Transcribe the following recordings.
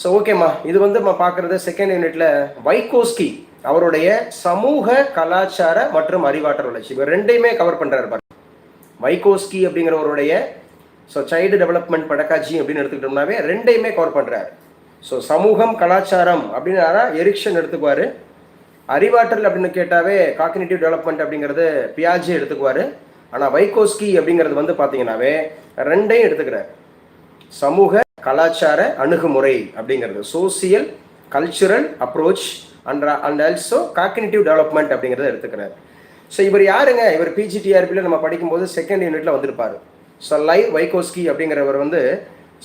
So ஓகேம்மா இது வந்து நம்ம பார்க்குறது செகண்ட் யூனிட்ல வைகோஸ்கி அவருடைய சமூக கலாச்சார மற்றும் அறிவாற்றல் வளர்ச்சி. இவர் ரெண்டையுமே கவர் பண்ணுறாரு பாருங்க. வைகோஸ்கி அப்படிங்கிறவருடைய ஸோ சைல்டு டெவலப்மெண்ட் படக்காட்சி அப்படின்னு எடுத்துக்கிட்டோம்னாவே ரெண்டையுமே கவர் பண்ணுறாரு ஸோ சமூகம் கலாச்சாரம் அப்படின்னாரா எரிக்ஷன் எடுத்துக்குவார். அறிவாற்றல் அப்படின்னு கேட்டாவே காக்னிட்டிவ் டெவலப்மெண்ட் அப்படிங்கிறது பியாஜி எடுத்துக்குவார். ஆனால் வைகோஸ்கி அப்படிங்கிறது வந்து பார்த்தீங்கன்னாவே ரெண்டையும் எடுத்துக்கிறார். சமூக கலாச்சார அணுகுமுறை அப்படிங்கிறது. Social cultural approach and and also cognitive development அப்படிங்கிறத எடுத்துக்கிறார். ஸோ இவர் யாருங்க? இவர் பிஜிடிஆர்பியில் நம்ம படிக்கும்போது செகண்ட் யூனிட்டில் வந்திருப்பார். ஸோ லைவ் வைகோஸ்கி அப்படிங்கிறவர் வந்து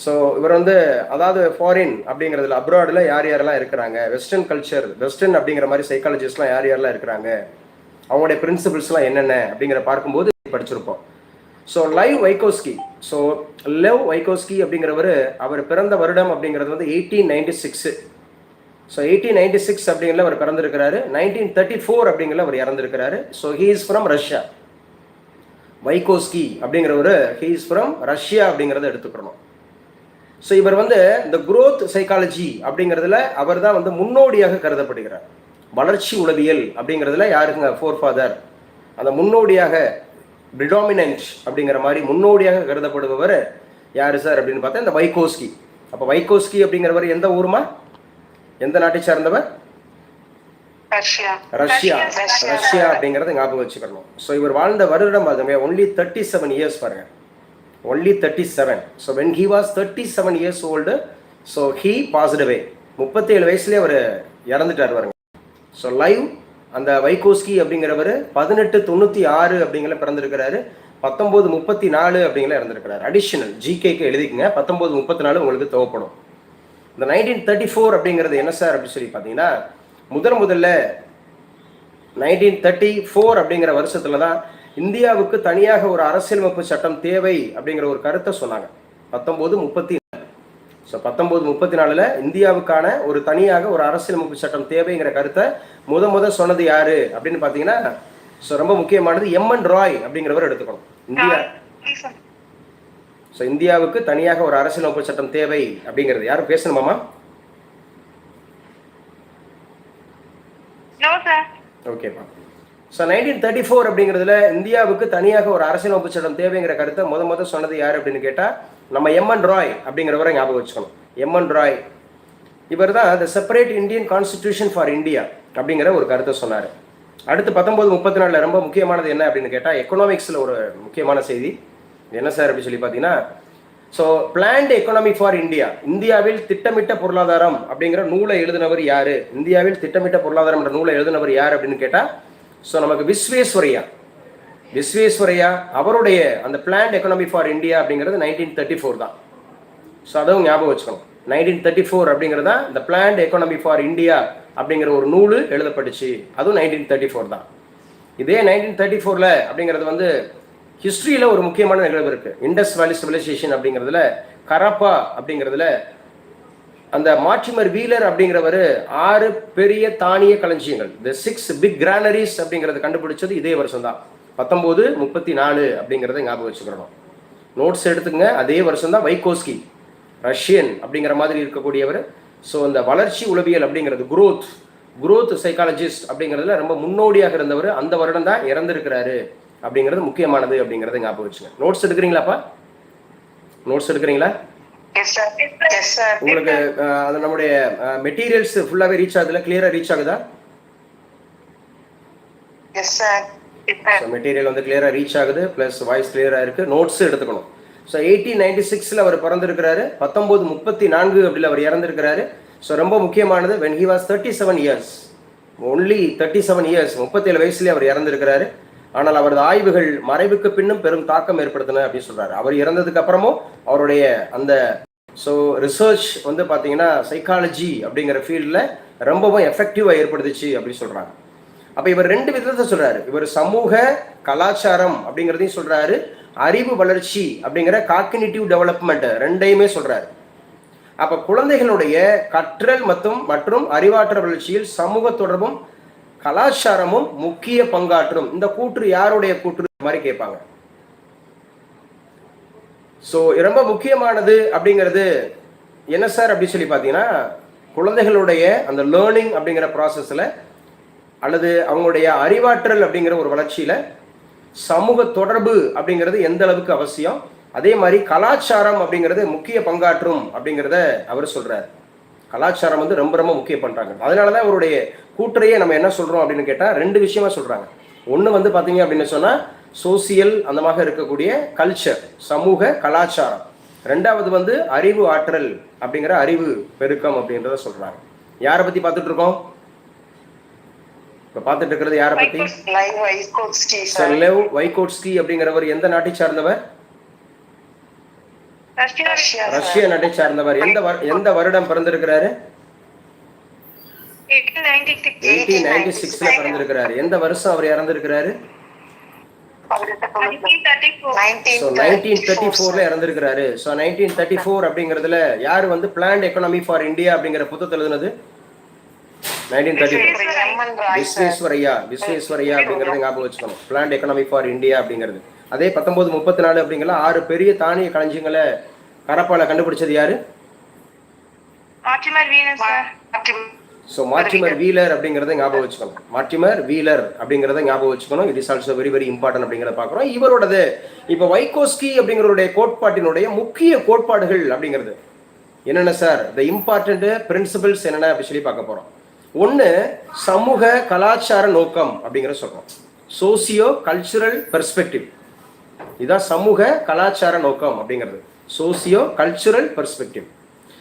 ஸோ இவர் வந்து அதாவது ஃபாரின் அப்படிங்கிறதுல அப்ராடில் யார் யாரெல்லாம் இருக்கிறாங்க? வெஸ்டர்ன் கல்ச்சர் வெஸ்டர்ன் அப்படிங்கிற மாதிரி சைக்காலஜிஸ்ட்லாம் யார் யாரெல்லாம் இருக்கிறாங்க? அவங்களுடைய பிரின்சிபிள்ஸ்லாம் என்னென்ன அப்படிங்கிற பார்க்கும்போது படிச்சிருப்போம். So Lev Vygotsky so Lev Vygotsky அப்படிங்கிறவர் அவர் பிறந்த வருடம் அப்படிங்கிறது வந்து eighteen ninety six so eighteen ninety six அப்படிங்கிற அவர் பிறந்திருக்கிறாரு. நைன்டீன் தேர்ட்டி ஃபோர் அப்படிங்கிற அவர் இறந்திருக்கிறாரு. So he is from Russia Vygotsky அப்படிங்கிறவர் ஹீ இஸ் ஃப்ரம் ரஷ்யா அப்படிங்கிறத எடுத்துக்கணும். ஸோ இவர் வந்து இந்த குரோத் சைக்காலஜி அப்படிங்கிறதுல அவர் தான் வந்து முன்னோடியாக கருதப்படுகிறார். வளர்ச்சி உளவியல் அப்படிங்கிறதுல யாருங்க? ஃபோர் ஃபாதர் அந்த முன்னோடியாக பிரிடாமினன்ட் அப்படிங்கிற மாதிரி முன்னோடியாக கருதப்படுபவர் யார் சார் அப்படின்னு பார்த்தா இந்த வைகோஸ்கி. அப்போ வைகோஸ்கி அப்படிங்கிறவர் எந்த ஊருமா? எந்த நாட்டை சார்ந்தவர்? ரஷ்யா. ரஷ்யா. அப்படிங்கிறத ஞாபகம் வச்சுக்கணும். ஸோ இவர் வாழ்ந்த வருடம் பாருங்க ஒன்லி தேர்ட்டி செவன் இயர்ஸ் பாருங்க. Only thirty seven so when he was thirty seven years old so he பாசிட்டிவே முப்பத்தி ஏழு வயசுலேயே அவர் இறந்துட்டார் பாருங்க. ஸோ லைவ் அந்த வைகோஸ்கி அப்படிங்கிறவர் பதினெட்டு தொண்ணூற்றி ஆறு அப்படிங்கிற பிறந்திருக்கிறாரு. பத்தொம்போது முப்பத்தி நாலு அப்படிங்கிற இறந்துருக்கிறார் அடிஷனல் ஜிகேக்கு எழுதிக்கங்க. பத்தொம்போது முப்பத்தி நாலு உங்களுக்கு தேவைப்படும். இந்த நைன்டீன் தேர்ட்டி ஃபோர் அப்படிங்கிறது என்ன சார் அப்படின்னு சொல்லி பார்த்தீங்கன்னா முதன் முதல்ல நைன்டீன் தேர்ட்டி ஃபோர் அப்படிங்கிற வருஷத்துல தான் இந்தியாவுக்கு தனியாக ஒரு அரசியலமைப்பு சட்டம் தேவை அப்படிங்கிற ஒரு கருத்தை சொன்னாங்க. பத்தொம்போது முப்பத்தி ஸோ பத்தொம்போது முப்பத்தி நாலில் இந்தியாவுக்கான ஒரு தனியாக ஒரு அரசியலமைப்பு சட்டம் தேவைங்கிற கருத்தை முத முத சொன்னது யாரு அப்படின்னு பார்த்தீங்கன்னா ஸோ ரொம்ப முக்கியமானது எம்என் ராய் அப்படிங்கிறவர் எடுத்துக்கணும். இந்தியா ஸோ இந்தியாவுக்கு தனியாக ஒரு அரசியலமைப்பு சட்டம் தேவை அப்படிங்கிறது. யாரும் பேசணுமாமா ஓகேப்பா ஸோ நைன்டீன் தேர்ட்டி ஃபோர் அப்படிங்கிறதுல இந்தியாவுக்கு தனியாக ஒரு அரசியலமைப்பு சட்டம் தேவைங்கிற கருத்தை முத முத சொன்னது யார் அப்படின்னு கேட்டால் நம்ம எம்என் ராய் அப்படிங்கிறவரை ஞாபகம் வச்சுக்கணும். எம்என் ராய் இவர் தான் the separate Indian constitution for India அப்படிங்கிற ஒரு கருத்தை சொன்னார். அடுத்து பத்தொம்போது முப்பத்தி நாலில் ரொம்ப முக்கியமானது என்ன அப்படின்னு கேட்டால் எக்கனாமிக்ஸில் ஒரு முக்கியமான செய்தி. என்ன சார் அப்படின்னு சொல்லி பார்த்தீங்கன்னா so planned economy for India இந்தியாவில் திட்டமிட்ட பொருளாதாரம் அப்படிங்கிற நூலை எழுதினவர் யார்? இந்தியாவில் திட்டமிட்ட பொருளாதாரம் என்ற நூலை எழுதினவர் யார் அப்படின்னு கேட்டால் ஸோ நமக்கு விஸ்வேஸ்வரையா. விஸ்வேஸ்வரையா அவருடைய அந்த பிளான்ட் எக்கனாமி ஃபார் இந்தியா அப்படிங்கிறது நைன்டீன் தேர்ட்டி ஃபோர் தான். ஸோ அதுவும் ஞாபகம் வச்சுக்கணும். நைன்டீன் தேர்ட்டி ஃபோர் அப்படிங்கிறது தான் இந்த பிளான்ட் எக்கனாமி ஃபார் இந்தியா அப்படிங்கிற ஒரு நூல் எழுதப்பட்டுச்சு. அதுவும் நைன்டீன் தேர்ட்டி ஃபோர் தான். இதே நைன்டீன் தேர்ட்டி ஃபோரில் அப்படிங்கிறது வந்து ஹிஸ்ட்ரியில் ஒரு முக்கியமான நிகழ்வு இருக்குது இண்டஸ் வேலி சிவிலைசேஷன் அப்படிங்கிறதுல கரப்பா அப்படிங்கிறதுல அந்த மாற்றிமர் வீலர் அப்படிங்கிறவர் ஆறு பெரிய தானிய களஞ்சியங்கள். த சிக்ஸ் பிக் கிரானரிஸ் அப்படிங்கிறத கண்டுபிடிச்சது இதே வருஷம் தான். பத்தொம்போது முப்பத்தி நாலு அப்படிங்கிறத ஞாபகம் வச்சுக்கிறோம் நோட்ஸ் எடுத்துக்கங்க. அதே வருஷம் தான் வைகோஸ்கி ரஷ்யன் அப்படிங்கிற மாதிரி இருக்கக்கூடியவர். ஸோ அந்த வளர்ச்சி உளவியல் அப்படிங்கிறது குரோத் குரோத் சைக்காலஜிஸ்ட் அப்படிங்கிறதுல ரொம்ப முன்னோடியாக இருந்தவர் அந்த வருடம் தான் இறந்திருக்கிறாரு அப்படிங்கிறது முக்கியமானது அப்படிங்கிறத ஞாபகம் வச்சுங்க. நோட்ஸ் எடுக்கிறீங்களாப்பா? நோட்ஸ் எடுக்கிறீங்களா? உங்களுக்கு அது நம்முடைய மெட்டீரியல்ஸ் ஃபுல்லாகவே ரீச் ஆகுதுல? கிளியராக ரீச் ஆகுதா? மெட்டீரியல் வந்து கிளியராக ரீச் ஆகுது ப்ளஸ் வாய்ஸ் கிளியராக இருக்குது நோட்ஸ் எடுத்துக்கணும். ஸோ எயிட்டீன் நைன்டி சிக்ஸில் அவர் பிறந்திருக்கிறாரு. பத்தொம்போது முப்பத்தி நான்கு அப்படில அவர் இறந்திருக்கிறாரு. ஸோ ரொம்ப முக்கியமானது when he was thirty seven years only thirty seven years முப்பத்தேழு வயசுலேயே அவர் இறந்திருக்கிறாரு. ஆனால் அவரது ஆய்வுகள் மறைவுக்கு பின்னும் பெரும் தாக்கம் ஏற்படுத்தின அப்படின்னு சொல்றாரு. அவர் இறந்ததுக்கு அப்புறமும் அவருடைய அந்த ஸோ ரிசர்ச் வந்து பார்த்தீங்கன்னா சைக்காலஜி அப்படிங்கிற ஃபீல்டில் ரொம்பவும் எஃபெக்டிவாக ஏற்படுத்துச்சு அப்படின்னு சொல்கிறாங்க அப்போ இவர் ரெண்டு விதத்தை சொல்கிறாரு இவர் சமூக கலாச்சாரம் அப்படிங்கிறதையும் சொல்கிறாரு அறிவு வளர்ச்சி அப்படிங்கிற காக்னிட்டிவ் டெவலப்மெண்ட் ரெண்டையுமே சொல்றாரு. அப்ப குழந்தைகளுடைய கற்றல் மற்றும் மற்றும் அறிவாற்றல் வளர்ச்சியில் சமூக தொடர்பும் கலாச்சாரமும் முக்கிய பங்காற்றும். இந்த கூற்று யாருடைய கூற்று மாதிரி கேட்பாங்க. ஸோ ரொம்ப முக்கியமானது அப்படிங்கிறது என்ன சார் அப்படி சொல்லி பார்த்தீங்கன்னா குழந்தைகளுடைய அந்த லேர்னிங் அப்படிங்கிற ப்ராசஸில் அல்லது அவங்களுடைய அறிவாற்றல் அப்படிங்கிற ஒரு வளர்ச்சியில் சமூக தொடர்பு அப்படிங்கிறது எந்த அளவுக்கு அவசியம்? அதே மாதிரி கலாச்சாரம் அப்படிங்கிறது முக்கிய பங்காற்றும் அப்படிங்கிறத அவர் சொல்றார். கலாச்சாரம் வந்து ரொம்ப ரொம்ப முக்கிய பண்றாங்க. அதனால தான் அவருடைய கூற்றையே நம்ம என்ன சொல்றோம் அப்படின்னு கேட்டால் ரெண்டு விஷயமா சொல்றாங்க. ஒன்று வந்து பார்த்தீங்க அப்படின்னு சொன்னால் சோசியல் அந்த மாதிரி இருக்கக்கூடிய கல்ச்சர் சமூக கலாச்சாரம். ரெண்டாவது வந்து அறிவு ஆற்றல் அப்படிங்கிற அறிவு பெருக்கம் அப்படின்றத சொல்றாங்க. யாரை பத்தி பார்த்துட்டு இருக்கோம்? இப்போ பார்த்துட்டு இருக்கிறது யாரை பத்தி? சார் லெவ் வைகோட்ஸ்கி அப்படிங்கிறவர் எந்த நாட்டை சார்ந்தவர்? ரஷ்யா நாட்டை சார்ந்தவர். எந்த எந்த வருடம் பிறந்திருக்கிறாரு? எயிட்டீன் நைன்டி சிக்ஸ்ல பிறந்திருக்கிறாரு. எந்த வருஷம் அவர் இறந்திருக்கிறாரு? இறந்திருக்கிறாரு. அப்படிங்கிறதுல யார் வந்து பிளான்ட் எக்கனாமி ஃபார் இந்தியா அப்படிங்கிற புத்தகத்தில் எழுதுனது? நைன்டீன் தேர்ட்டி விஸ்வேஸ்வரையா விஸ்வேஸ்வரையா அப்படிங்கறது ஞாபகம் வச்சுக்கணும். பிளான்ட் எக்கனாமி ஃபார் இந்தியா அப்படிங்கிறது. அதே பத்தொன்பது முப்பத்தி நாலு அப்படிங்கிற ஆறு பெரிய தானிய களஞ்சியங்களை கரப்பால கண்டுபிடிச்சது யாரு? ஸோ மார்டிமர் வீலர் அப்படிங்கிறத ஞாபகம் வச்சுக்கணும். மார்டிமர் வீலர் அப்படிங்கிறத ஞாபகம் வச்சுக்கணும். It is also very very important அப்படிங்கிறத பார்க்குறோம். இவரோடது இப்போ வைகோஸ்கி அப்படிங்கிறவருடைய கோட்பாட்டினுடைய முக்கிய கோட்பாடுகள் அப்படிங்கிறது. என்னென்ன சார் த இம்பார்ட்டன்ட் பிரின்சிபல்ஸ் என்னென்ன அப்படி சொல்லி பார்க்க போகிறோம் ஒன்று சமூக கலாச்சார நோக்கம் அப்படிங்கிற சொல்கிறோம் சோசியோ கல்ச்சுரல் பெர்ஸ்பெக்டிவ் இதான் சமூக கலாச்சார நோக்கம் அப்படிங்கிறது. சோசியோ கல்ச்சுரல் பெர்ஸ்பெக்டிவ்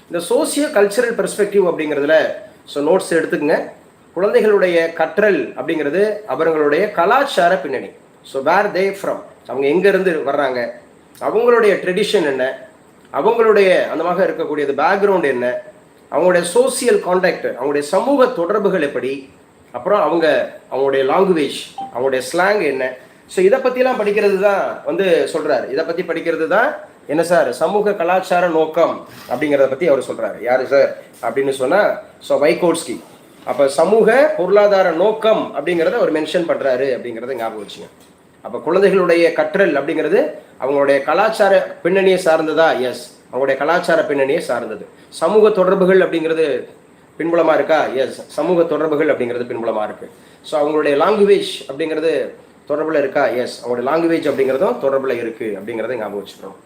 இந்த சோசியோ கல்ச்சுரல் பெர்ஸ்பெக்டிவ் அப்படிங்கிறதுல ஸோ நோட்ஸ் எடுத்துக்கங்க. குழந்தைகளுடைய கற்றல் அப்படிங்கிறது அவர்களுடைய கலாச்சார பின்னணி. ஸோ வேர் தே ஃப்ரம் அவங்க எங்கேருந்து வர்றாங்க? அவங்களுடைய ட்ரெடிஷன் என்ன? அவங்களுடைய அந்த மாதிரி இருக்கக்கூடியது பேக்ரவுண்ட் என்ன? அவங்களுடைய சோசியல் காண்டாக்ட் அவங்களுடைய சமூக தொடர்புகள் எப்படி அப்புறம் அவங்க அவங்களுடைய லாங்குவேஜ் அவங்களுடைய ஸ்லாங் என்ன. ஸோ இதை பற்றிலாம் படிக்கிறது தான் வந்து சொல்கிறாரு இதை பற்றி படிக்கிறது தான் என்ன சார் சமூக கலாச்சார நோக்கம் அப்படிங்கிறத பற்றி அவர் சொல்கிறாரு யார் சார் அப்படின்னு சொன்னால் ஸோ வைகோட்ஸ்கி. அப்போ சமூக பொருளாதார நோக்கம் அப்படிங்கிறத அவர் மென்ஷன் பண்ணுறாரு அப்படிங்கிறத ஞாபகம் வச்சுங்க. அப்போ குழந்தைகளுடைய கற்றல் அப்படிங்கிறது அவங்களுடைய கலாச்சார பின்னணியை சார்ந்ததா? எஸ் அவங்களுடைய கலாச்சார பின்னணியை சார்ந்தது. சமூக தொடர்புகள் அப்படிங்கிறது பின்புலமாக இருக்கா? எஸ் சமூக தொடர்புகள் அப்படிங்கிறது பின்புலமாக இருக்கு. ஸோ அவங்களுடைய லாங்குவேஜ் அப்படிங்கிறது தொடர்பில் இருக்கா? எஸ் அவங்களுடைய லாங்குவேஜ் அப்படிங்கிறதும் தொடர்பில் இருக்குது அப்படிங்கிறத ஞாபகம் வச்சுக்கிறோம்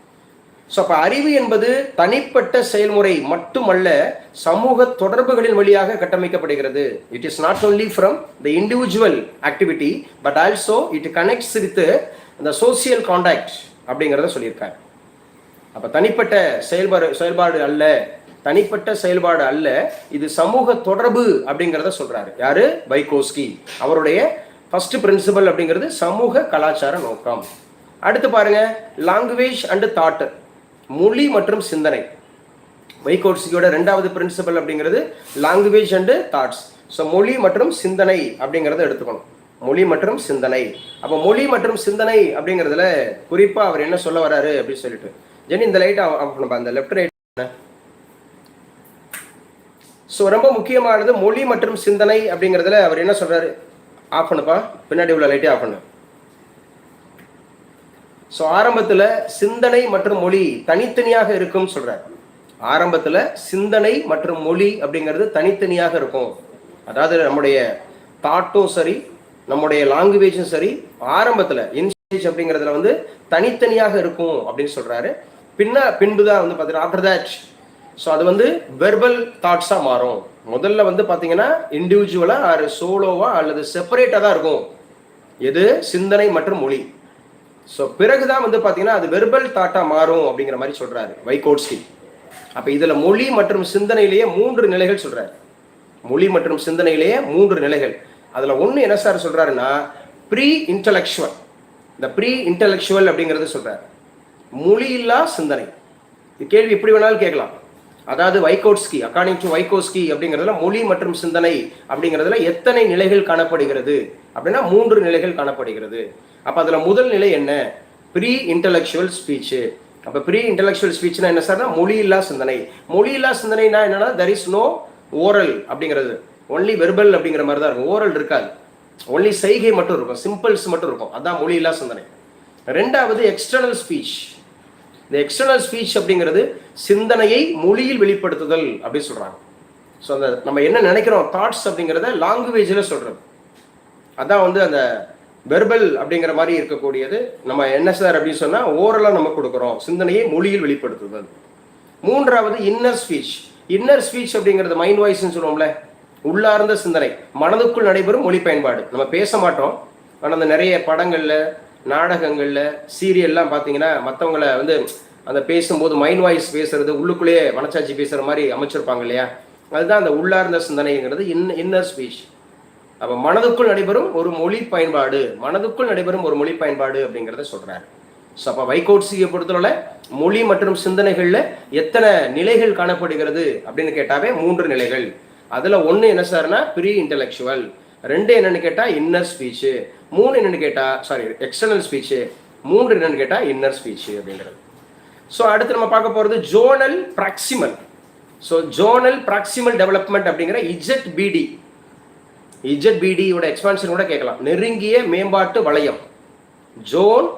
ஸோ அப்போ அறிவு என்பது தனிப்பட்ட செயல்முறை மட்டுமல்ல சமூக தொடர்புகளின் வழியாக கட்டமைக்கப்படுகிறது. It is not only from the individual activity but also it connects with இந்த சோசியல் காண்டாக்ட் அப்படிங்கிறத சொல்லியிருக்காரு. அப்போ தனிப்பட்ட செயல்பாடு செயல்பாடு அல்ல. தனிப்பட்ட செயல்பாடு அல்ல. இது சமூக தொடர்பு அப்படிங்கிறத சொல்றாரு. யாரு? பைகோஸ்கி அவருடைய ஃபர்ஸ்ட் பிரின்சிபல் அப்படிங்கிறது சமூக கலாச்சார நோக்கம். அடுத்து பாருங்க. லாங்குவேஜ் அண்ட் தாட் மொழி மற்றும் சிந்தனை. வைகோட்ஸ்கியோட ரெண்டாவது பிரின்சிபல் அப்படிங்கிறது லாங்குவேஜ் அண்டு தாட்ஸ் ஸோ மொழி மற்றும் சிந்தனை அப்படிங்கிறத எடுத்துக்கணும். மொழி மற்றும் சிந்தனை. அப்போ மொழி மற்றும் சிந்தனை அப்படிங்கிறதுல குறிப்பாக அவர் என்ன சொல்ல வராரு அப்படின்னு சொல்லிட்டு. ஜெனி இந்த லைட் ஆஃப் பண்ணுப்பா. அந்த லெஃப்ட் ரைட் ஸோ ரொம்ப முக்கியமானது மொழி மற்றும் சிந்தனை அப்படிங்கிறதுல அவர் என்ன சொல்றாரு? ஆஃப் பண்ணுப்பா. பின்னாடி உள்ள லைட்டே ஆஃப் பண்ணு. ஸோ ஆரம்பத்தில் சிந்தனை மற்றும் மொழி தனித்தனியாக இருக்கும்னு சொல்றாரு. ஆரம்பத்தில் சிந்தனை மற்றும் மொழி அப்படிங்கிறது தனித்தனியாக இருக்கும். அதாவது நம்முடைய தாட்டும் சரி நம்முடைய லாங்குவேஜும் சரி ஆரம்பத்தில் இன்ஸ்டேஜ் அப்படிங்கிறதுல வந்து தனித்தனியாக இருக்கும் அப்படின்னு சொல்றாரு. பின்ன பின்பு தான் வந்து பார்த்தீங்கன்னா ஆஃப்டர் தட் ஸோ அது வந்து வெர்பல் தாட்ஸாக மாறும். முதல்ல வந்து பார்த்தீங்கன்னா இண்டிவிஜுவலாக ஆறு சோலோவா அல்லது செப்பரேட்டாக தான் இருக்கும். எது? சிந்தனை மற்றும் மொழி. ஸோ பிறகுதான் வந்து பார்த்தீங்கன்னா அது வெர்பல் தாட்டா மாறும் அப்படிங்கிற மாதிரி சொல்றாரு வைகோட்ஸ்கி அப்போ இதில் மொழி மற்றும் சிந்தனையிலேயே மூன்று நிலைகள் சொல்றாரு. மொழி மற்றும் சிந்தனையிலேயே மூன்று நிலைகள். அதில் ஒன்று என்ன சார் சொல்றாருன்னா ப்ரீ இன்டலெக்சுவல் இந்த ப்ரீ இன்டலெக்சுவல் அப்படிங்கிறது சொல்றாரு. மொழியில்லா சிந்தனை. கேள்வி எப்படி வேணாலும் கேட்கலாம். அதாவது வைகோட்ஸ்கி அக்கார்டிங் டு வைகோஸ்கி அப்படிங்கிறதுல மொழி மற்றும் சிந்தனை அப்படிங்கிறதுல எத்தனை நிலைகள் காணப்படுகிறது? அப்படின்னா மூன்று நிலைகள் காணப்படுகிறது. அப்போ அதில் முதல் நிலை என்ன? ப்ரீ இன்டலெக்சுவல் ஸ்பீச்சு அப்போ ப்ரீ இன்டலெக்சுவல் ஸ்பீச்னா என்ன சார்னா மொழியில்லா சிந்தனை. மொழியில்லா சிந்தனைனா என்னன்னா தெர் இஸ் நோ ஓரல் அப்படிங்கிறது. ஒன்லி வெர்பல் அப்படிங்கிற மாதிரி தான் இருக்கும். ஓரல் இருக்காது. ஒன்லி சைகை மட்டும் இருக்கும். சிம்பிள்ஸ் மட்டும் இருக்கும். அதான் மொழியில்லா சிந்தனை. ரெண்டாவது எக்ஸ்டர்னல் ஸ்பீச் இந்த எக்ஸ்டர்னல் ஸ்பீச் அப்படிங்கிறது சிந்தனையை மொழியில் வெளிப்படுத்துதல் அப்படின்னு சொல்கிறாங்க ஸோ அந்த நம்ம என்ன நினைக்கிறோம்? தாட்ஸ் அப்படிங்கிறத லாங்குவேஜில் சொல்கிறது அதான் வந்து அந்த வெர்பல் அப்படிங்கிற மாதிரி இருக்கக்கூடியது. நம்ம என்ன சார் அப்படின்னு சொன்னால் ஓரலாக நம்ம கொடுக்குறோம். சிந்தனையை மொழியில் வெளிப்படுத்துதல். மூன்றாவது இன்னர் ஸ்பீச் இன்னர் ஸ்பீச் அப்படிங்கிறது மைண்ட் வாய்ஸ்னு சொல்லுவோம்ல. உள்ளார்ந்த சிந்தனை. மனதுக்குள் நடைபெறும் மொழி பயன்பாடு. நம்ம பேச மாட்டோம். ஆனால் அந்த நிறைய படங்களில் நாடகங்களில் சீரியல்லாம் பார்த்தீங்கன்னா மற்றவங்கள வந்து அந்த பேசும்போது மைண்ட் வாய்ஸ் பேசுறது உள்ளுக்குள்ளேயே மனச்சாட்சி பேசுகிற மாதிரி அமைச்சிருப்பாங்க இல்லையா? அதுதான் அந்த உள்ளார்ந்த சிந்தனைங்கிறது இன் இன்னர் ஸ்பீச் அப்போ மனதுக்குள் நடைபெறும் ஒரு மொழி பயன்பாடு மனதுக்குள் நடைபெறும் ஒரு மொழி பயன்பாடு அப்படிங்கிறத சொல்கிறாரு ஸோ அப்போ வைகோட்சியை பொறுத்தவரை மொழி மற்றும் சிந்தனைகளில் எத்தனை நிலைகள் காணப்படுகிறது அப்படின்னு கேட்டாவே மூன்று நிலைகள். அதில் ஒன்று என்ன சார்னா ப்ரீ இன்டெலெக்சுவல் ரெண்டு என்னன்னு கேட்டால் இன்னர் ஸ்பீச்சு மூணு என்னன்னு கேட்டால் சாரி எக்ஸ்டர்னல் ஸ்பீச்சு மூன்று என்னன்னு கேட்டால் இன்னர் ஸ்பீச்சு அப்படிங்கிறது ஸோ அடுத்து நம்ம பார்க்க போகிறது zonal proximal so zonal proximal development அப்படிங்கிற இஜெட் பிடி இஜெட் பிடியோட எக்ஸ்பான்ஷன் கூட கேட்கலாம். நெருங்கிய மேம்பாட்டு வளையம். ஜோன்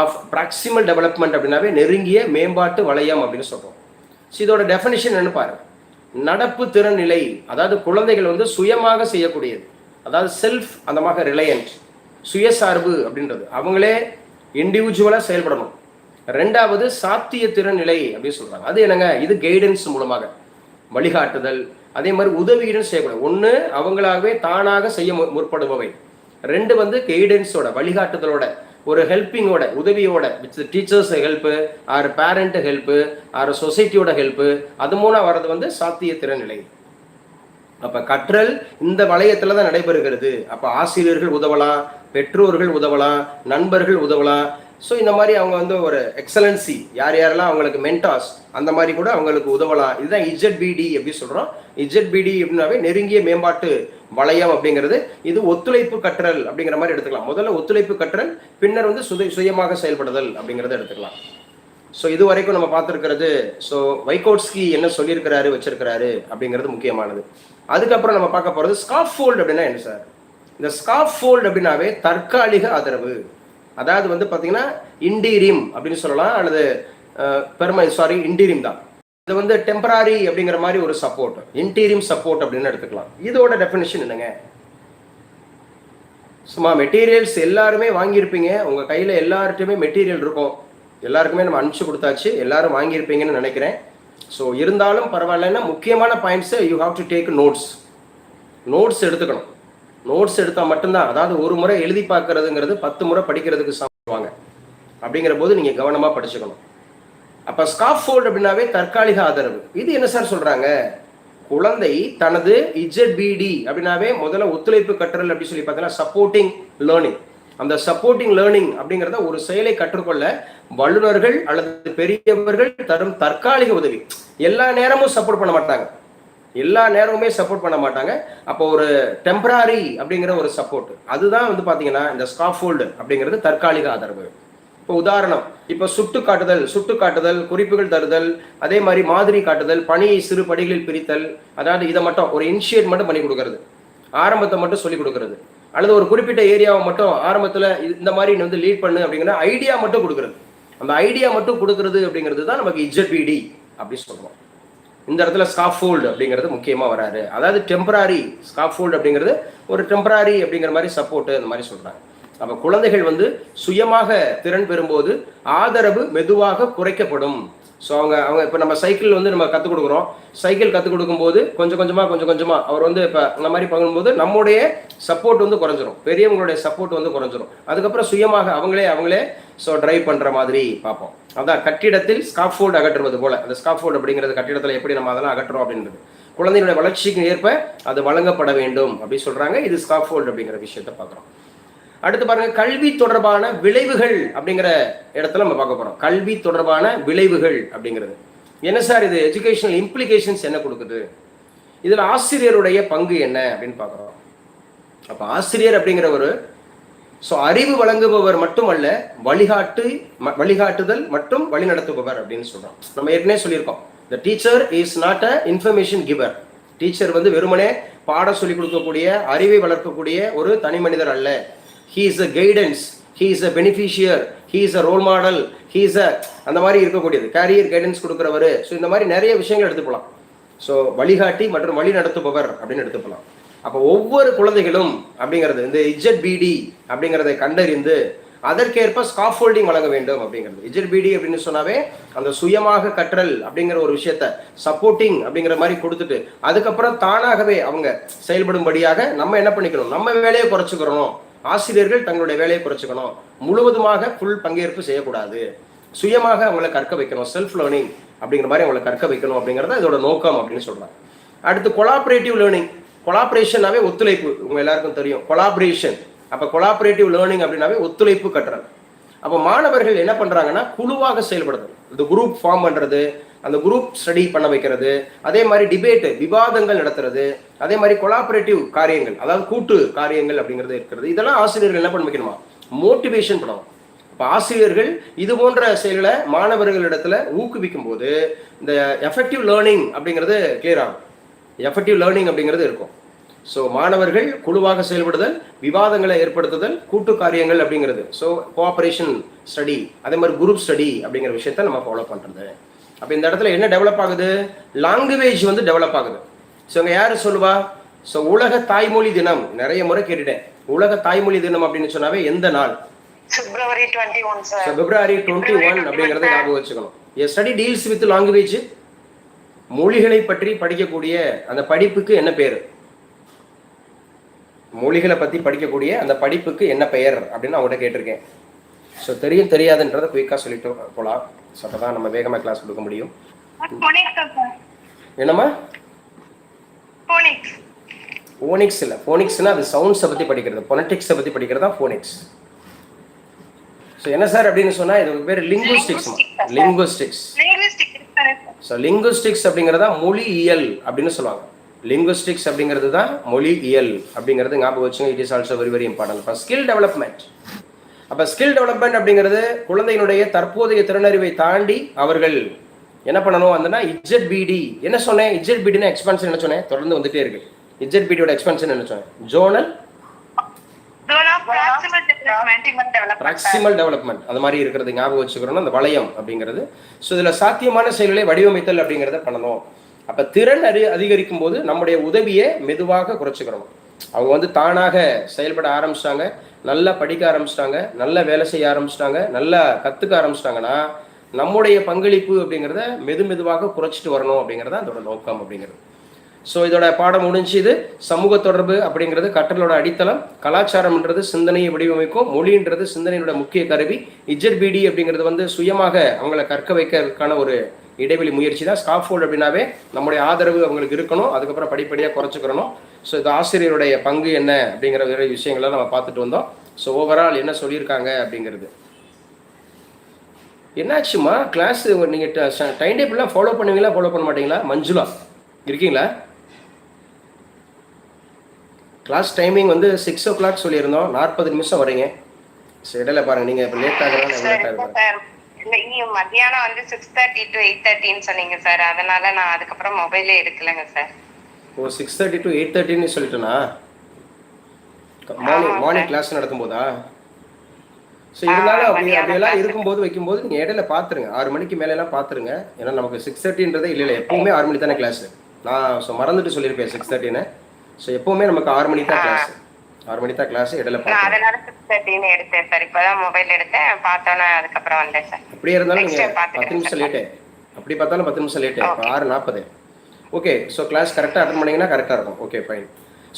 ஆஃப் ப்ராக்சிமல் டெவலப்மெண்ட் அப்படின்னாவே நெருங்கிய மேம்பாட்டு வளையம் அப்படின்னு சொல்றோம். ஸோ இதோட டெஃபினிஷன் என்ன பாருங்க. நடப்பு திறன் நிலை அதாவது குழந்தைகள் வந்து சுயமாக செய்யக்கூடியது. அதாவது செல்ஃப் அந்த மாதிரி ரிலையன்ட் சுயசார்பு அப்படின்றது. அவங்களே இண்டிவிஜுவலாக செயல்படணும். ரெண்டாவது சாத்திய திறன் நிலை அப்படின்னு சொல்கிறாங்க அது என்னங்க? இது கைடன்ஸ் மூலமாக. வழிகாட்டுதல் அதே மாதிரி உதவியுடன் செய்யக்கூடாது. ஒன்று அவங்களாகவே தானாக செய்ய முற்படுபவை. ரெண்டு வந்து கைடன்ஸோட வழிகாட்டுதலோட ஒரு ஹெல்ப்பிங்கோட உதவியோட. With teachers help or parent help or சொசைட்டியோட help அது மூலம் வர்றது வந்து சாத்திய நிலை. அப்ப கற்றல் இந்த வளையத்துல தான் நடைபெறுகிறது. அப்ப ஆசிரியர்கள் உதவலாம் பெற்றோர்கள் உதவலாம் நண்பர்கள் உதவலாம். ஸோ இந்த மாதிரி அவங்க வந்து ஒரு எக்ஸலன்சி யார் யாரெல்லாம் அவங்களுக்கு மென்டாஸ் அந்த மாதிரி கூட அவங்களுக்கு உதவலாம். இதுதான் இஜெட்பிடி எப்படி சொல்றோம்? இஜெட்பிடி அப்படின்னாவே நெருங்கிய மேம்பாட்டு வளையம் அப்படிங்கிறது. இது ஒத்துழைப்பு கற்றல் அப்படிங்கிற மாதிரி எடுத்துக்கலாம். முதல்ல ஒத்துழைப்பு கற்றல் பின்னர் வந்து சுய சுயமாக செயல்படுதல் அப்படிங்கிறத எடுத்துக்கலாம். ஸோ இது வரைக்கும் நம்ம பார்த்துருக்கிறது. ஸோ வைகோட்ஸ்கி என்ன சொல்லியிருக்கிறாரு வச்சிருக்கிறாரு அப்படிங்கிறது முக்கியமானது. அதுக்கப்புறம் நம்ம பார்க்க போகிறது ஸ்காஃப் ஃபோல்டு அப்படின்னா என்ன சார் இந்த ஸ்காஃப் ஃபோல்டு அப்படின்னாவே தற்காலிக ஆதரவு. அதாவது வந்து பார்த்தீங்கன்னா இண்டீரியம் அப்படின்னு சொல்லலாம் அல்லது பெருமை சாரி இண்டீரியம் தான். இது வந்து டெம்பரரி அப்படிங்கிற மாதிரி ஒரு சப்போர்ட் இன்டீரியம் சப்போர்ட் அப்படின்னு எடுத்துக்கலாம். இதோட டெஃபினேஷன் என்னங்க? சும்மா மெட்டீரியல்ஸ் எல்லாருமே வாங்கியிருப்பீங்க. உங்கள் கையில் எல்லார்ட்டையுமே மெட்டீரியல் இருக்கும். எல்லாருக்குமே நம்ம அனுப்பிச்சு கொடுத்தாச்சு. எல்லாரும் வாங்கியிருப்பீங்கன்னு நினைக்கிறேன். ஸோ இருந்தாலும் பரவாயில்லன்னா முக்கியமான points you have to take notes notes எடுத்துக்கணும். நோட்ஸ் எடுத்தால் மட்டும்தான் அதாவது ஒரு முறை எழுதி பார்க்கறதுங்கிறது பத்து முறை படிக்கிறதுக்கு சமைவாங்க அப்படிங்கிற போது நீங்கள் கவனமாக படிச்சுக்கணும். அப்போ ஸ்காஃப் ஃபோல்ட் அப்படின்னாவே தற்காலிக ஆதரவு. இது என்ன சார் சொல்கிறாங்க குழந்தை தனது இஜெட்பிடி அப்படின்னாவே முதல்ல ஒத்துழைப்பு கற்றல் அப்படின்னு சொல்லி பார்த்தீங்கன்னா சப்போர்ட்டிங் லேர்னிங் அந்த சப்போர்ட்டிங் லேர்னிங் அப்படிங்கிறத ஒரு செயலை கற்றுக்கொள்ள வல்லுநர்கள் அல்லது பெரியவர்கள் தரும் தற்காலிக உதவி. எல்லா நேரமும் சப்போர்ட் பண்ண மாட்டாங்க. எல்லா நேரமுமே சப்போர்ட் பண்ண மாட்டாங்க. அப்போ ஒரு டெம்பரரி அப்படிங்கிற ஒரு சப்போர்ட் அதுதான் வந்து பார்த்தீங்கன்னா இந்த ஸ்காஃபோல்டு அப்படிங்கிறது தற்காலிக ஆதரவு. இப்போ உதாரணம் இப்போ சுட்டு காட்டுதல் சுட்டு காட்டுதல் குறிப்புகள் தருதல் அதே மாதிரி மாதிரி காட்டுதல் பணியை சிறு படிகளில் பிரித்தல் அதாவது இதை மட்டும் ஒரு இனிஷியேட் மட்டும் பண்ணி கொடுக்கறது. ஆரம்பத்தை மட்டும் சொல்லி கொடுக்கறது. அல்லது ஒரு குறிப்பிட்ட ஏரியாவை மட்டும் ஆரம்பத்தில் இந்த மாதிரி வந்து லீட் பண்ணு அப்படிங்கிற ஐடியா மட்டும் கொடுக்குறது. அந்த ஐடியா மட்டும் கொடுக்கறது அப்படிங்கிறது தான் நமக்கு இஜெட்பிடி அப்படி சொல்லுவோம் இந்த இடத்துல ஸ்காஃபோல்டு அப்படிங்கிறது முக்கியமாக வராது. அதாவது டெம்பரரி ஸ்காஃபோல்டு அப்படிங்கிறது ஒரு டெம்பரரி அப்படிங்கிற மாதிரி சப்போர்ட்டு அந்த மாதிரி சொல்கிறாங்க அப்போ குழந்தைகள் வந்து சுயமாக திறன் பெறும்போது ஆதரவு மெதுவாக குறைக்கப்படும். ஸோ அவங்க அவங்க இப்போ நம்ம சைக்கிள் வந்து நம்ம கற்றுக் கொடுக்குறோம். சைக்கிள் கற்றுக் கொடுக்கும்போது கொஞ்சம் கொஞ்சமாக கொஞ்சம் கொஞ்சமாக அவர் வந்து இப்போ இந்த மாதிரி பண்ணும்போது நம்முடைய சப்போர்ட் வந்து குறைஞ்சிரும். பெரியவங்களுடைய சப்போர்ட் வந்து குறைஞ்சிரும். அதுக்கப்புறம் சுயமாக அவங்களே அவங்களே ஸோ டிரைவ் பண்ணுற மாதிரி பார்ப்போம். அதான் கட்டிடத்தில் ஸ்காஃபோல்டு அகற்றுவது போல. அந்த ஸ்காஃபோல்டு அப்படிங்கிறது கட்டிடத்தில் எப்படி நம்ம அதெல்லாம் அகற்றுறோம் அப்படின்றது. குழந்தையினுடைய வளர்ச்சிக்கு ஏற்ப அது வழங்கப்பட வேண்டும் அப்படின்னு சொல்கிறாங்க இது ஸ்காஃபோல்டு அப்படிங்கிற விஷயத்தை பார்க்குறோம். அடுத்து பாருங்க கல்வி தொடர்பான விளைவுகள் அப்படிங்கிற இடத்துல நம்ம பார்க்க போறோம். கல்வி தொடர்பான விளைவுகள் அப்படிங்கிறது. என்ன சார் இது? எஜுகேஷனல் இம்ப்ளிகேஷன்ஸ் என்ன கொடுக்குது? இதுல ஆசிரியருடைய பங்கு என்ன அப்படின்னு பார்க்குறோம். அப்ப ஆசிரியர் அப்படிங்கிற ஒரு ஸோ அறிவு வழங்குபவர் மட்டுமல்ல வழிகாட்டு ம- வழிகாட்டுதல் மற்றும் வழிநடத்துபவர் அப்படின்னு சொல்கிறோம் நம்ம ஏற்கனவே சொல்லியிருக்கோம். The teacher is not a information giver teacher வந்து வெறுமனே பாடம் சொல்லிக் கொடுக்கக்கூடிய அறிவை வளர்க்கக்கூடிய ஒரு தனி மனிதர் அல்ல. He is a guidance he is a beneficiary he is a role model he is a அந்த மாதிரி இருக்கக்கூடியது. Carrier guidance கொடுக்குறவர். ஸோ இந்த மாதிரி நிறைய விஷயங்கள் எடுத்துக்கலாம் ஸோ வழிகாட்டி மற்றும் வழி நடத்துபவர் அப்படின்னு எடுத்துக்கலாம் அப்போ ஒவ்வொரு குழந்தைகளும் அப்படிங்கிறது இந்த இஜட் பிடி அப்படிங்கிறதை கண்டறிந்து அதற்கேற்ப ஸ்காஃபோல்டிங் வழங்க வேண்டும் அப்படிங்கிறது. இஜட் பிடி அப்படின்னு சொன்னாவே அந்த சுயமாக கற்றல் அப்படிங்கிற ஒரு விஷயத்த சப்போர்ட்டிங் அப்படிங்கிற மாதிரி கொடுத்துட்டு அதுக்கப்புறம் தானாகவே அவங்க செயல்படும்படியாக நம்ம என்ன பண்ணிக்கணும்? நம்ம வேலையை குறைச்சிக்கிறோம் ஆசிரியர்கள் தங்களுடைய வேலையை குறைச்சிக்கணும். முழுவதுமாக ஃபுல் பங்கேற்பு செய்யக்கூடாது. சுயமாக அவங்கள கற்க வைக்கணும். செல்ஃப் லேர்னிங் அப்படிங்கிற மாதிரி அவங்களை கற்க வைக்கணும் அப்படிங்கிறத இதோட நோக்கம் அப்படின்னு சொல்கிறாங்க அடுத்து கொலாபரேட்டிவ் லேர்னிங் கொலாபரேஷனாவே ஒத்துழைப்பு. உங்க எல்லாருக்கும் தெரியும். கொலாபரேஷன் அப்போ கொலாபரேட்டிவ் லேர்னிங் அப்படின்னாவே ஒத்துழைப்பு கட்டுறது அப்போ மாணவர்கள் என்ன பண்றாங்கன்னா குழுவாக செயல்படுறது இந்த குரூப் ஃபார்ம் பண்றது அந்த குரூப் ஸ்டடி பண்ண வைக்கிறது. அதே மாதிரி டிபேட்டு விவாதங்கள் நடத்துறது. அதே மாதிரி கொலாபரேட்டிவ் காரியங்கள் அதாவது கூட்டு காரியங்கள் அப்படிங்கிறது இருக்கிறது. இதெல்லாம் ஆசிரியர்கள் என்ன பண்ண வைக்கணுமா? மோட்டிவேஷன் பண்ணணும். இப்போ ஆசிரியர்கள் இது போன்ற செயல்களை மாணவர்களிடத்துல ஊக்குவிக்கும் போது இந்த எஃபெக்டிவ் லேர்னிங் அப்படிங்கிறது கிளியர் ஆகும். எஃபெக்டிவ் லேர்னிங் அப்படிங்கிறது இருக்கும். ஸோ மாணவர்கள் குழுவாக செயல்படுதல் விவாதங்களை ஏற்படுத்துதல் கூட்டு காரியங்கள் அப்படிங்கிறது. ஸோ கோஆபரேஷன் ஸ்டடி அதே மாதிரி குரூப் ஸ்டடி அப்படிங்கிற விஷயத்த நம்ம ஃபாலோ பண்ணுறது அப்போ இந்த இடத்துல என்ன டெவலப் ஆகுது? லாங்குவேஜ் வந்து டெவலப் ஆகுது. ஸோ இங்கே யார் சொல்லுவா? ஸோ உலக தாய்மொழி தினம். நிறைய முறை கேட்டுட்டேன். உலக தாய்மொழி தினம் அப்படின்னு சொன்னாவே எந்த நாள்? February twenty one February twenty one அப்படிங்கிறத ஞாபகம் வச்சுக்கணும். A study deals with language மொழிகளை பற்றி படிக்கக்கூடிய அந்த படிப்புக்கு என்ன பேர்? மொழிகளை பற்றி படிக்கக்கூடிய அந்த படிப்புக்கு என்ன பெயர்? அப்படின்னு அவங்ககிட்ட கேட்டிருக்கேன். ஸோ தெரியும் தெரியாதுன்றதை குயிக்காக சொல்லிட்டு போகலாம் ஸோ அப்போ தான் நம்ம வேகமாக கிளாஸ் கொடுக்க முடியும். என்னம்மா? போனிக்ஸ் ஃபோனிக்ஸ் இல்லை. ஃபோனிக்ஸ்னா அது சவுண்ட்ஸை பற்றி படிக்கிறது. பொனட்டிக்ஸை பற்றி படிக்கிறது தான் ஃபோனிக்ஸ் ஸோ என்ன சார் அப்படின்னு சொன்னால் இது பேர் லிங்குஸ்டிக்ஸ் லிங்குஸ்டிக்ஸ் ஸோ லிங்குஸ்டிக்ஸ் அப்படிங்கிறதா மொழியியல் அப்படின்னு சொல்லுவாங்க. லிங்குஸ்டிக்ஸ் அப்படிங்கிறது தான் மொழியியல் அப்படிங்கிறது ஞாபகம் வச்சுங்க. It is also very very important இப்போ ஸ்கில் டெவலப்மெண்ட் அப்போ ஸ்கில் டெவலப்மெண்ட் அப்படிங்கிறது குழந்தையினுடைய தற்போதைய திறனறிவை தாண்டி அவர்கள் என்ன பண்ணணும் அந்தனா இஜெட் பிடி என்ன சொன்னேன்? இஜெட் பிடினா எக்ஸ்பென்ஷன் என்ன சொன்னேன்? தொடர்ந்து வந்துட்டே இருக்கு. இஜெட் பிடியோட எக்ஸ்பென்ஷன் என்ன சொன்னேன்? ஜோனல் ப்ராக்சிமல் டெவலப்மெண்ட் அது மாதிரி இருக்கிறது ஞாபகம் வச்சுக்கிறோம் அந்த வளையம் அப்படிங்கிறது. ஸோ இதில் சாத்தியமான செயல்களை வடிவமைத்தல் அப்படிங்கிறத பண்ணணும். அப்போ திறன் அறி அதிகரிக்கும் போது நம்முடைய உதவியை மெதுவாக குறைச்சிக்கிறோம் அவங்க வந்து தானாக செயல்பட ஆரம்பிச்சிட்டாங்க. நல்லா படிக்க ஆரம்பிச்சிட்டாங்க நல்லா வேலை செய்ய ஆரம்பிச்சிட்டாங்க நல்லா கற்றுக்க ஆரம்பிச்சிட்டாங்கன்னா நம்முடைய பங்களிப்பு அப்படிங்கிறத மெது மெதுவாக குறைச்சிட்டு வரணும் அப்படிங்கிறது தான் அதோட நோக்கம் அப்படிங்கிறது. ஸோ இதோட பாடம் முடிஞ்சுது. சமூக தொடர்பு அப்படிங்கிறது கற்றலோட அடித்தளம். கலாச்சாரம்ன்றது சிந்தனையை வடிவமைக்கும். மொழின்றது சிந்தனையோட முக்கிய கருவி. இஜர்பிடி அப்படிங்கிறது வந்து சுயமாக அவங்கள கற்க வைக்கிறதுக்கான ஒரு இடைவெளி முயற்சி தான். ஸ்காஃபோல்டு அப்படின்னாவே நம்முடைய ஆதரவு அவங்களுக்கு இருக்கணும். அதுக்கப்புறம் படிப்படியாக குறைச்சிக்கிறணும். ஸோ இது ஆசிரியருடைய பங்கு என்ன அப்படிங்கிற வேறு விஷயங்களை நம்ம பார்த்துட்டு வந்தோம். ஸோ ஓவரால் என்ன சொல்லியிருக்காங்க அப்படிங்கிறது. என்னாச்சுமா? கிளாஸ் நீங்கள் டைம் டேபிள்லாம் ஃபாலோ பண்ணுவீங்களா? ஃபாலோ பண்ண மாட்டீங்களா? மஞ்சுளா? இருக்கீங்களா? கிளாஸ் டைமிங் வந்து சிக்ஸ் ஓ கிளாக் சொல்லியிருந்தோம். நாற்பது நிமிஷம் வரீங்க. சரி இடையில பாருங்க. நீங்கள் இப்போ லேட் ஆகிறதா லேட் ஆகுது இல்ல மத்தியானம் வந்து சிக்ஸ் தேர்ட்டி டு எயிட் தேர்ட்டின்னு சொன்னீங்க சார் அதனால நான் அதுக்கப்புறம் மொபைலே எடுக்கலைங்க sir oh six thirty to eight தேர்ட்டின்னு சொல்லிட்டேனா? மார்னிங் மார்னிங் கிளாஸ் நடக்கும்போதா? ஸோ இருந்தாலும் அப்படி அப்படியெல்லாம் இருக்கும்போது வைக்கும்போது நீங்கள் இடையில பார்த்துருங்க ஆறு மணிக்கு மேலெல்லாம் பார்த்துருங்க ஏன்னா நமக்கு சிக்ஸ் தேர்ட்டின்றதே இல்லை இல்லை எப்பவுமே ஆறு மணி தானே கிளாஸ் நான் ஸோ மறந்துட்டு சொல்லியிருப்பேன் சிக்ஸ் தேர்ட்டின்னு ஸோ எப்பவுமே நமக்கு ஆறு மணி தான் கிளாஸ் ஆறு மணி தான் கிளாஸ் இடையில அதனால சிக்ஸ் தேர்ட்டின்னு எடுத்தேன் சார் இப்பதான் மொபைல் எடுத்தேன். பார்த்தோன்னே அதுக்கப்புறம் வந்தேன் சார் அப்படியே இருந்தாலும் நீங்கள் பத்து நிமிஷம் லேட்டு அப்படி பார்த்தாலும் பத்து நிமிஷம் லேட்டு இப்போ ஆறு நாற்பது ஓகே ஸோ கிளாஸ் கரெக்டாக அட்டன் பண்ணீங்கன்னா கரெக்டாக இருக்கும். ஓகே ஃபைன்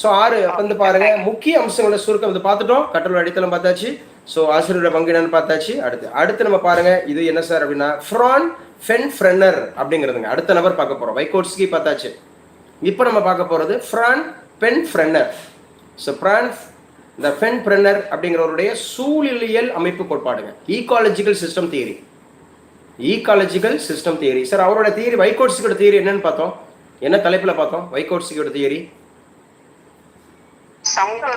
ஸோ ஆறு வந்து பாருங்க முக்கிய அம்சங்களோட சுருக்கம் வந்து பார்த்துட்டோம். கற்றல் அடித்தளம் பார்த்தாச்சு. ஸோ ஆசிரியரோட பங்கு என்னன்னு பார்த்தாச்சு. அடுத்து அடுத்து நம்ம பாருங்க இது என்ன சார் அப்படின்னா ஃப்ரான் ஃபென் ஃப்ரென்னர் அப்படிங்கிறதுங்க. அடுத்த நபர் பார்க்க போகிறோம் வைகோட்ஸ்கி பார்த்தாச்சு. இப்போ நம்ம பார்க்க போகிறது Bronfenbrenner so Bron இந்த ஃபென் ஃப்ரென்னர் அப்படிங்கிறவருடைய சூழலியல் அமைப்பு கோட்பாடுங்க. Ecological system theory ecological system theory sir அவரோட தியரி வைகோட்ஸ்கோட தியரி என்னன்னு பார்த்தோம். என்ன தலைப்புல பார்த்தோம்? வைகோட்ஸ்கியோட தியரி. சமூக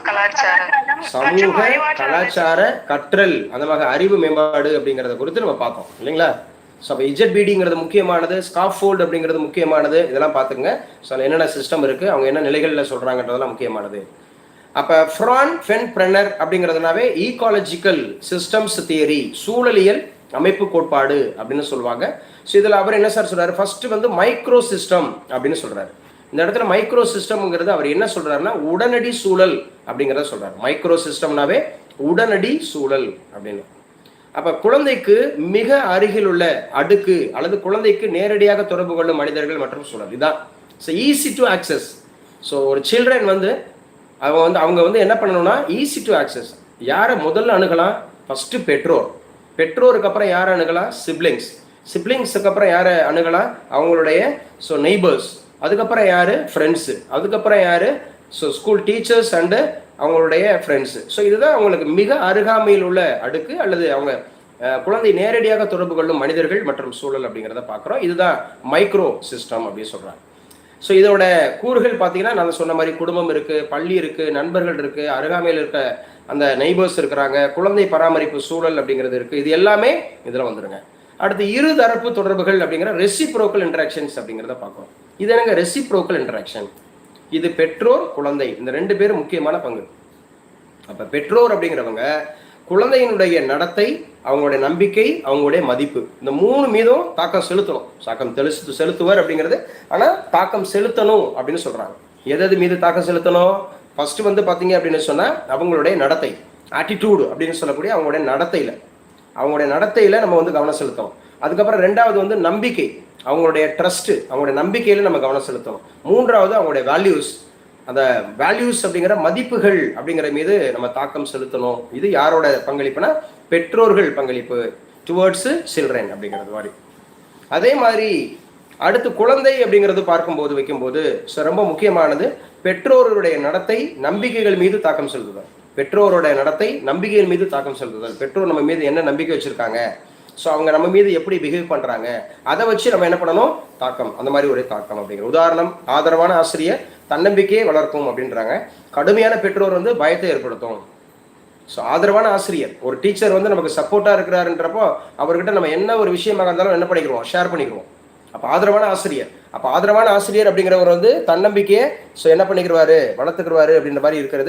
கலாச்சார. கற்றல் அந்த மாதிரி அறிவு மேம்பாடு அப்படிங்கறத குறித்து நம்ம பார்த்தோம் இல்லைங்களா? ஸோ அப்போ இஜெட்பிடிங்கிறது முக்கியமானது ஸ்காஃபோல்டு அப்படிங்கிறது முக்கியமானது இதெல்லாம் பார்த்துங்க ஸோ அதில் என்னென்ன சிஸ்டம் இருக்குது அவங்க என்ன நிலைகளில் சொல்கிறாங்கன்றதெல்லாம் முக்கியமானது. அப்போ ஃப்ரான் ஃபென் பிரனர் அப்படிங்கிறதுனாவே ஈகாலஜிக்கல் சிஸ்டம்ஸ் தியரி சூழலியல் அமைப்பு கோட்பாடு அப்படின்னு சொல்லுவாங்க. ஸோ இதில் அவர் என்ன சார் சொல்கிறார் ஃபஸ்ட்டு வந்து மைக்ரோ சிஸ்டம் அப்படின்னு சொல்கிறாரு இந்த இடத்துல மைக்ரோ சிஸ்டம்ங்கிறது அவர் என்ன சொல்கிறாருன்னா உடனடி சூழல் அப்படிங்கிறத சொல்கிறார் மைக்ரோ சிஸ்டம்னாவே உடனடி சூழல் அப்படின்னு. அப்போ குழந்தைக்கு மிக அருகில் உள்ள அடுக்கு அல்லது குழந்தைக்கு நேரடியாக தொடர்பு கொள்ளும் மனிதர்கள் மற்றும் சூழல். இதுதான் so easy to access so ஒரு சில்ட்ரன் வந்து அவங்க வந்து அவங்க வந்து என்ன பண்ணணும்னா ஈஸி டு ஆக்சஸ் யாரை முதல்ல அணுகலாம்? ஃபஸ்ட்டு பெற்றோர் பெற்றோருக்கு அப்புறம் யாரை அணுகலாம் சிப்ளிங்ஸ் சிப்ளிங்ஸுக்கு அப்புறம் யாரை அணுகலாம் அவங்களுடைய ஸோ நெய்பர்ஸ் அதுக்கப்புறம் யார்? ஃப்ரெண்ட்ஸு அதுக்கப்புறம் யார்? ஸோ ஸ்கூல் டீச்சர்ஸ் அண்டு அவங்களுடைய ஃப்ரெண்ட்ஸு ஸோ இதுதான் அவங்களுக்கு மிக அருகாமையில் உள்ள அடுக்கு அல்லது அவங்க குழந்தை நேரடியாக தொடர்பு கொள்ளும் மனிதர்கள் மற்றும் சூழல் அப்படிங்கிறத பார்க்குறோம். இதுதான் மைக்ரோ சிஸ்டம் அப்படின்னு சொல்கிறாங்க ஸோ இதோட கூறுகள் பார்த்தீங்கன்னா நான் சொன்ன மாதிரி குடும்பம் இருக்குது பள்ளி இருக்குது நண்பர்கள் இருக்குது அருகாமையில் இருக்க அந்த நெய்பர்ஸ் இருக்கிறாங்க குழந்தை பராமரிப்பு சூழல் அப்படிங்கிறது இருக்குது இது எல்லாமே இதில் வந்துருங்க. அடுத்து இரு தரப்பு தொடர்புகள் அப்படிங்கிற ரெசிப்ரோக்கல் இன்டராக்ஷன்ஸ் அப்படிங்கிறத பார்க்குறோம் இது என்னங்க? ரெசிப்ரோக்கல் இன்டராக்ஷன் இது பெற்றோர் குழந்தை. இந்த ரெண்டு பேரும் முக்கியமான பங்கு. அப்போ பெற்றோர் அப்படிங்கிறவங்க குழந்தையினுடைய நடத்தை அவங்களுடைய நம்பிக்கை அவங்களுடைய மதிப்பு. இந்த மூணு மீதும் தாக்கம் செலுத்தணும். தாக்கம் தெளிச்சு செலுத்துவர் அப்படிங்கிறது. ஆனால் தாக்கம் செலுத்தணும் அப்படின்னு சொல்கிறாங்க எதது மீது தாக்கம் செலுத்தணும்? ஃபஸ்ட்டு வந்து பார்த்தீங்க அப்படின்னு சொன்னால் அவங்களுடைய நடத்தை. ஆட்டிடியூடு அப்படின்னு சொல்லக்கூடிய அவங்களுடைய நடத்தையில். அவங்களுடைய நடத்தையில் நம்ம வந்து கவனம் செலுத்தணும். அதுக்கப்புறம் ரெண்டாவது வந்து நம்பிக்கை. அவங்களுடைய ட்ரஸ்ட்டு அவங்களுடைய நம்பிக்கையில் நம்ம கவனம் செலுத்தணும். மூன்றாவது அவங்களுடைய வேல்யூஸ் அந்த வேல்யூஸ் அப்படிங்கிற மதிப்புகள் அப்படிங்கிற மீது நம்ம தாக்கம் செலுத்தணும். இது யாரோட பங்களிப்புனா? பெற்றோர்கள் பங்களிப்பு டுவர்ட்ஸ் சில்ட்ரன் அப்படிங்கிறது மாதிரி. அதே மாதிரி அடுத்து குழந்தை அப்படிங்கிறது பார்க்கும்போது வைக்கும்போது ரொம்ப முக்கியமானது பெற்றோருடைய நடத்தை நம்பிக்கைகள் மீது தாக்கம் செலுத்துதல். பெற்றோருடைய நடத்தை நம்பிக்கைகள் மீது தாக்கம் செலுத்துதல். பெற்றோர் நம்ம மீது என்ன நம்பிக்கை வச்சுருக்காங்க? ஸோ அவங்க நம்ம மீது எப்படி பிஹேவ் பண்ணுறாங்க அதை வச்சு நம்ம என்ன பண்ணணும்? தாக்கம். அந்த மாதிரி ஒரு தாக்கம் அப்படிங்கிற. உதாரணம் ஆதரவான ஆசிரியர் தன்னம்பிக்கையை வளர்க்கும் அப்படின்றாங்க. கடுமையான பெற்றோர் வந்து பயத்தை ஏற்படுத்தும். ஸோ ஆதரவான ஆசிரியர். ஒரு டீச்சர் வந்து நமக்கு சப்போர்ட்டாக இருக்கிறாருன்றப்போ அவர்கிட்ட நம்ம என்ன ஒரு விஷயமாக இருந்தாலும் என்ன பண்ணிக்கிறோம் ஷேர் பண்ணிக்கிறோம் அப்போ ஆதரவான ஆசிரியர். அப்போ ஆதரவான ஆசிரியர் அப்படிங்கிறவர் வந்து தன்னம்பிக்கையை ஸோ என்ன பண்ணிக்கிறவாரு வளர்த்துக்கிறவாரு அப்படின்ற மாதிரி இருக்கிறது.